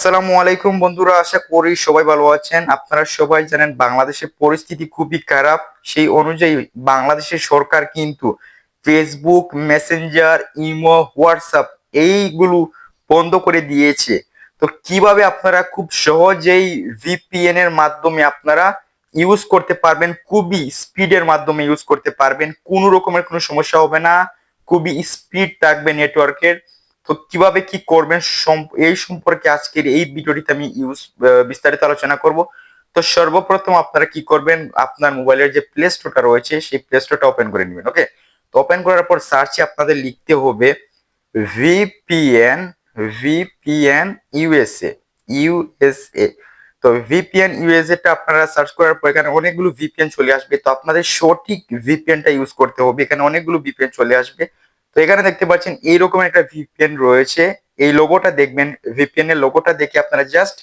আসসালামু আলাইকুম বন্ধুরা, আশা করি সবাই ভালো আছেন। আপনারা সবাই জানেন বাংলাদেশের পরিস্থিতি খুবই খারাপ। সেই অনুযায়ী বাংলাদেশের সরকার কিন্তু ফেসবুক মেসেঞ্জার ইমো হোয়াটসঅ্যাপ এইগুলো বন্ধ করে দিয়েছে। তো কীভাবে আপনারা খুব সহজেই ভিপিএন এর মাধ্যমে আপনারা ইউজ করতে পারবেন, খুবই স্পিডের মাধ্যমে ইউজ করতে পারবেন, কোনো রকমের কোনো সমস্যা হবে না। খুবই স্পিড থাকবে নেটওয়ার্কের তো কীভাবে কি করবেন এই সম্পর্কে আজকের এই ভিডিওটিতে আমি ইউজ বিস্তারিত আলোচনা করব। তো সর্বপ্রথম আপনারা কি করবেন, আপনার মোবাইলের যে প্লে স্টোরটা রয়েছে, সেই প্লে স্টোরটা ওপেন করে নেবেন ওকে তো ওপেন করার পর সার্চে আপনাদের লিখতে হবে ভিপিএন ভিপিএন ইউএসএ ইউএসএ তো ভিপিএন ইউএসএ টা আপনারা সার্চ করার পর এখানে অনেকগুলো ভিপিএন চলে আসবে। তো আপনাদের সঠিক ভিপিএনটা ইউজ করতে হবে। এখানে অনেকগুলো ভিপিএন চলে আসবে। তো এখানে দেখতে পাচ্ছেন, এইরকম একটা ভিপিএন রয়েছে। এই লোগোটা দেখবেন ভিপিএন এর লোগোটা দেখে আপনারা জাস্ট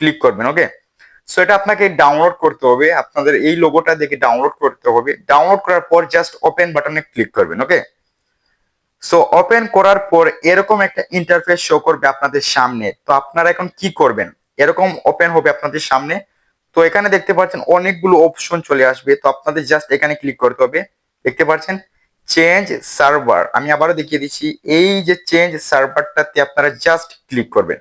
ক্লিক করবেন ওকে সো এটা আপনাকে ডাউনলোড করতে হবে। আপনাদের এই লোগোটা দেখে ডাউনলোড করতে হবে। ডাউনলোড করার পর জাস্ট ওপেন বাটনে ক্লিক করবেন ওকে সো ওপেন করার পর এরকম একটা ইন্টারফেস শো করবে আপনাদের সামনে। তো আপনারা এখন কি করবেন? এরকম ওপেন হবে আপনাদের সামনে। তো এখানে দেখতে পাচ্ছেন, অনেকগুলো অপশন চলে আসবে। তো আপনাদের জাস্ট এখানে ক্লিক করতে হবে। দেখতে পাচ্ছেন চেঞ্জ সার্ভার আমি আবারও দেখিয়ে দিচ্ছি, এই যে চেঞ্জ সার্ভারটাতে আপনারা জাস্ট ক্লিক করবেন।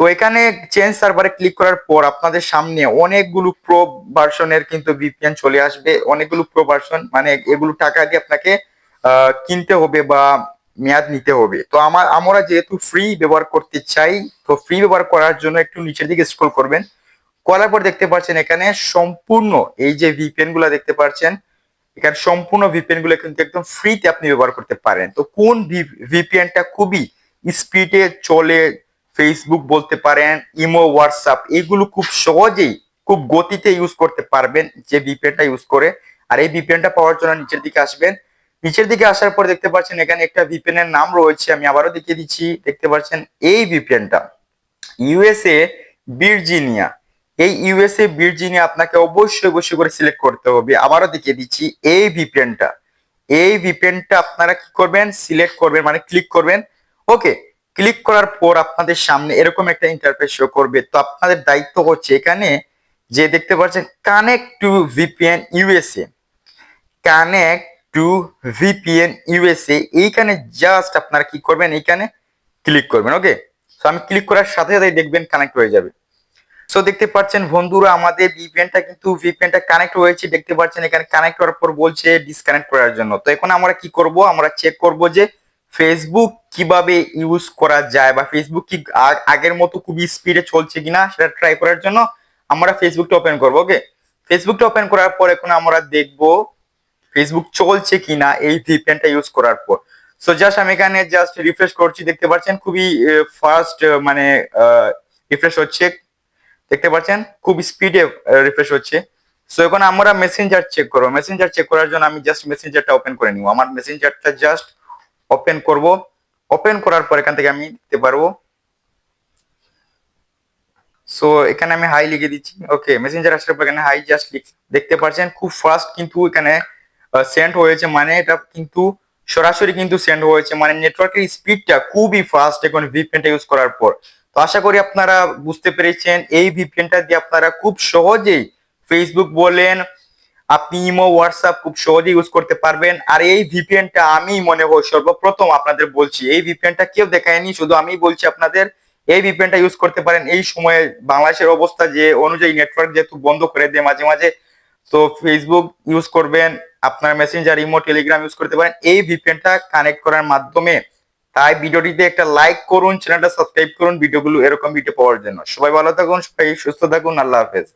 তো এখানে চেঞ্জ সার্ভারে ক্লিক করার পর আপনাদের সামনে অনেকগুলো প্রো ভার্সনের কিন্তু ভিপিএন চলে আসবে। অনেকগুলো প্রো ভার্সন মানে এগুলো টাকা দিয়ে আপনাকে কিনতে হবে বা মেয়াদ নিতে হবে। তো আমার, আমরা যেহেতু ফ্রি ব্যবহার করতে চাই, তো ফ্রি ব্যবহার করার জন্য একটু নিচের দিকে স্ক্রল করবেন। করার পর দেখতে পাচ্ছেন এখানে সম্পূর্ণ এই যে ভিপিএনগুলা দেখতে পাচ্ছেন এখানে সম্পূর্ণ ভিপিএনগুলো কিন্তু একদম ফ্রিতে আপনি ব্যবহার করতে পারেন। তো কোন ভিপিএনটা খুবই স্পিডে চলে ফেসবুক বলতে পারেন ইমো হোয়াটসঅ্যাপ এগুলো খুব সহজেই, খুব গতিতে ইউজ করতে পারবেন যে ভিপিএনটা ইউজ করে। আর এই ভিপিএনটা পাওয়ার জন্য নিচের দিকে আসবেন। নিচের দিকে আসার পর দেখতে পাচ্ছেন এখানে একটা ভিপিএন এর নাম রয়েছে, আমি আবারও দেখিয়ে দিচ্ছি। দেখতে পাচ্ছেন এই ভিপিএনটা ইউএসএ ভির্জিনিয়া এই ইউএসএ ভির্জিনিয়া আপনাকে অবশ্যই অবশ্যই করে সিলেক্ট করতে হবে। আবারও দেখিয়ে দিচ্ছি, এই ভিপিএনটা এই ভিপিএনটা আপনারা কি করবেন? সিলেক্ট করবেন মানে ক্লিক করবেন। ওকে ক্লিক করার পর আপনাদের সামনে এরকম একটা ইন্টারফেস শো করবে। তো আপনাদের দায়িত্ব হচ্ছে এখানে যে দেখতে পাচ্ছেন connect to VPN USA connect to VPN USA এইখানে জাস্ট আপনারা কি করবেন? এইখানে ক্লিক করবেন ওকে তো আমি ক্লিক করার সাথে সাথে দেখবেন কানেক্ট হয়ে যাবে। সো দেখতে পাচ্ছেন বন্ধুরা, আমাদের ভিপিএনটা কিন্তু ভিপিএনটা কানেক্ট হয়েছে। দেখতে পাচ্ছেন এখানে কানেক্ট করার পর বলছে ডিসকানেক্ট করার জন্য। তো এখন আমরা কি করব? আমরা চেক করব যে ফেসবুক কীভাবে ইউজ করা যায় বা ফেসবুক কি আগের মতো খুবই স্পিডে চলছে কিনা সেটা ট্রাই করার জন্য আমরা ফেসবুকটা ওপেন করব ওকে ফেসবুকটা ওপেন করার পর এখন আমরা দেখব ফেসবুক চলছে কিনা এই ভিপিএনটা ইউজ করার পর। সো জাস্ট আমি এখানে জাস্ট রিফ্রেশ করছি। দেখতে পাচ্ছেন খুবই ফাস্ট মানে রিফ্রেশ হচ্ছে। দেখতে পাচ্ছেন? খুব স্পিডে রিফ্রেশ হচ্ছে। সো এখন আমরা মেসেঞ্জার চেক করব। মেসেঞ্জার চেক করার জন্য আমি জাস্ট মেসেঞ্জারটা ওপেন করে নিব। আমার মেসেঞ্জারটা জাস্ট ওপেন করব। ওপেন করার পর এখান থেকে আমি দেখতে পারব। সো এখানে আমি হাই লিখে দিচ্ছি। ওকে মেসেঞ্জার আসার পর এখানে হাই জাস্ট লিখ দেখতে পাচ্ছেন? খুব ফাস্ট কিন্তু এখানে সেন্ড হয়েছে। মানে এটা কিন্তু সরাসরি কিন্তু সেন্ড হয়েছে। মানে নেটওয়ার্কের স্পিডটা খুবই ফাস্ট এখন ভিপিএনটা ইউজ করার পর। আশা করি আপনারা বুঝতে পেরেছেন, এই ভিপিএনটা দিয়ে আপনারা খুব সহজেই ফেসবুক বলেন, আপনি ইমো হোয়াটসঅ্যাপ খুব সহজেই ইউজ করতে পারবেন। আর এই ভিপিএনটা আমি মনে হয় সর্বপ্রথম আপনাদের বলছি, এই ভিপিএনটা কেউ দেখায়নি, শুধু আমি বলছি আপনাদের, এই ভিপিএনটা ইউজ করতে পারেন। এই সময়ে বাংলাদেশের অবস্থা যে অনুযায়ী নেটওয়ার্ক যেহেতু বন্ধ করে দেয় মাঝে মাঝে, তো ফেসবুক ইউজ করবেন, আপনার মেসেঞ্জার ইমো টেলিগ্রাম ইউজ করতে পারেন। এই ভিপিএনটা কানেক্ট করার মাধ্যমে তাই ভিডিওটিতে একটা লাইক করুন চ্যানেলটা সাবস্ক্রাইব করুন, ভিডিওগুলো এরকম ভিডিও পাওয়ার জন্য। সবাই ভালো থাকুন, সবাই সুস্থ থাকুন, আল্লাহ হাফেজ।